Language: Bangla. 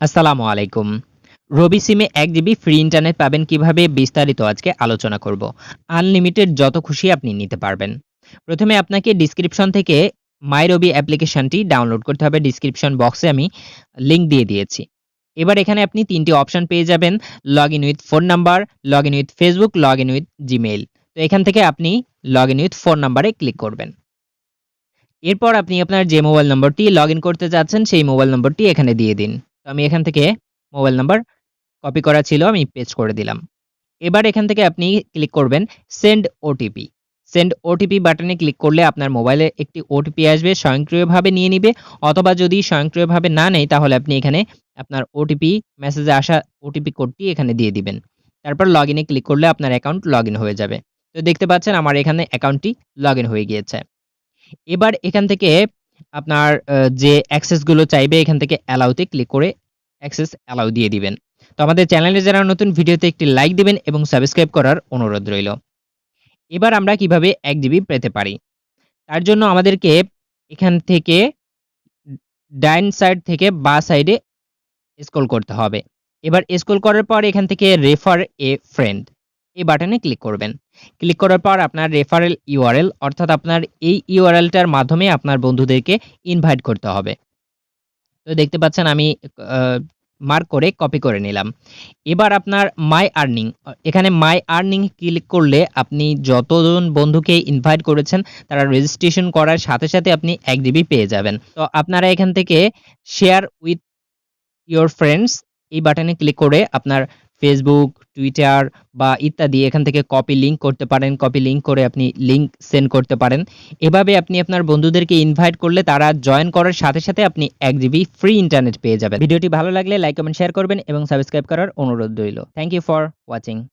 আসসালামু আলাইকুম। রবি সিমে এক জিবি ফ্রি ইন্টারনেট পাবেন কীভাবে বিস্তারিত আজকে আলোচনা করব। আনলিমিটেড যত খুশি আপনি নিতে পারবেন। প্রথমে আপনাকে ডিসক্রিপশন থেকে মাই রবি অ্যাপ্লিকেশনটি ডাউনলোড করতে হবে। ডিসক্রিপশন বক্সে আমি লিংক দিয়ে দিয়েছি। এবার এখানে আপনি তিনটি অপশন পেয়ে যাবেন। Log in with phone number, log in with Facebook, log in with Gmail. তো এখান থেকে আপনি লগ ইন উইথ ফোন নাম্বারে ক্লিক করবেন। এরপর আপনি আপনার যে মোবাইল নম্বরটি লগ ইন করতে যাচ্ছেন, সেই মোবাইল নম্বরটি এখানে দিয়ে দিন। তো আমি এখান থেকে মোবাইল নাম্বার কপি করা ছিল, আমি পেস্ট করে দিলাম। এবার এখান থেকে আপনি ক্লিক করবেন সেন্ড ওটিপি সেন্ড ওটিপি বাটনে ক্লিক করলে আপনার মোবাইলে একটি ওটিপি আসবে, স্বয়ংক্রিয়ভাবে নিয়ে নিবে। অথবা যদি স্বয়ংক্রিয়ভাবে না নেয়, তাহলে আপনি এখানে আপনার ওটিপি মেসেজে আসা ওটিপি কোডটি এখানে দিয়ে দিবেন। তারপর লগ ইনে ক্লিক করলে আপনার অ্যাকাউন্ট লগ হয়ে যাবে। তো দেখতে পাচ্ছেন আমার এখানে অ্যাকাউন্টটি লগ হয়ে গিয়েছে। এবার এখান থেকে আপনার যে অ্যাক্সেসগুলো চাইবে এখান থেকে অ্যালাউতে ক্লিক করে অ্যাক্সেস অ্যালাউ দিয়ে দিবেন। তো আমাদের চ্যানেলে যারা নতুন, ভিডিওতে একটি লাইক দিবেন এবং সাবস্ক্রাইব করার অনুরোধ রইল। এবার আমরা কীভাবে এক জিবি পেতে পারি? তার জন্য আমাদেরকে এখান থেকে ডাইন সাইড থেকে বা সাইডে স্ক্রল করতে হবে। এবার স্ক্রল করার পর এখান থেকে রেফার এ ফ্রেন্ড এই বাটনে ক্লিক করবেন। ক্লিক করার পর আপনার রেফারেল ইউআরএল অর্থাৎ আপনার এই ইউআরএলটার মাধ্যমে আপনার বন্ধুদেরকে ইনভাইট করতে হবে। তো দেখতে পাচ্ছেন আমি মার্ক করে কপি করে নিলাম। এবার আপনার মাই আর্নিং এখানে মাই আর্নিং ক্লিক করলে আপনি যতজন বন্ধুকে ইনভাইট করেছেন, তারা রেজিস্ট্রেশন করার সাথে সাথে আপনি এক জিবি পেয়ে যাবেন। তো আপনারা এখান থেকে শেয়ার উইথ ইয়োর ফ্রেন্ডস এই বাটনে ক্লিক করে আপনার ফেসবুক টুইটার বা ইত্যাদি এখান থেকে কপি লিঙ্ক করতে পারেন কপি লিঙ্ক করে আপনি লিঙ্ক সেন্ড করতে পারেন। এভাবে আপনি আপনার বন্ধুদেরকে ইনভাইট করলে তারা জয়েন করার সাথে সাথে আপনি এক জিবি ফ্রি ইন্টারনেট পেয়ে যাবেন। ভিডিওটি ভালো লাগলে লাইক কমেন্ট শেয়ার করবেন এবং সাবস্ক্রাইব করার অনুরোধ রইল। Thank you for watching